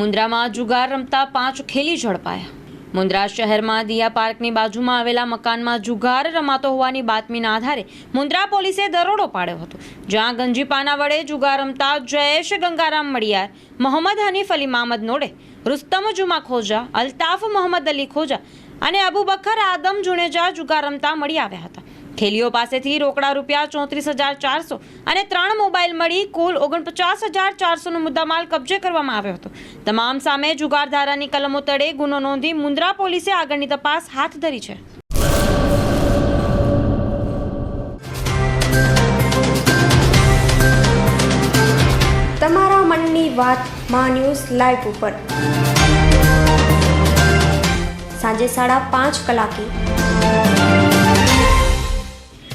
મુન્દ્રામાં જુગાર રમતા પાંચ ખેલી ઝડપાયા. મુન્દ્રા શહેરમાં દિયા પાર્કની બાજુમાં આવેલા મકાનમાં જુગાર રમાતો હોવાની બાતમીના આધારે મુન્દ્રા પોલીસે દરોડો પાડ્યો હતો. જ્યાં ગંજીપાના વડે જુગાર રમતા જયેશ ગંગારામ મડિયાર, મોહમ્મદ હનીફ અલી મામદ નોડે, રુસ્તમ જુમા ખોજા, અલ્તાફ મોહમ્મદ અલી ખોજા અને અબુબકર આદમ જુણેજા જુગાર રમતા મળી આવ્યા હતા. ખેલીઓ પાસેથી રોકડા રૂપિયા ચોત્રીસ હજાર ચારસો અને ત્રણ મોબાઈલ મળી કુલ ઓગણપચાસ હજાર ચારસોનો મુદ્દામાલ કબજે કરવામાં આવ્યો હતો. તમામ સામે જુગારધારાની કલમો તળે ગુનો નોંધી મુન્દ્રા પોલીસે આગળની તપાસ હાથ ધરી છે. તમારા મનની વાતમાં ન્યૂઝ લાઈવ ઉપર. સાંજે સાડા પાંચ કલાકે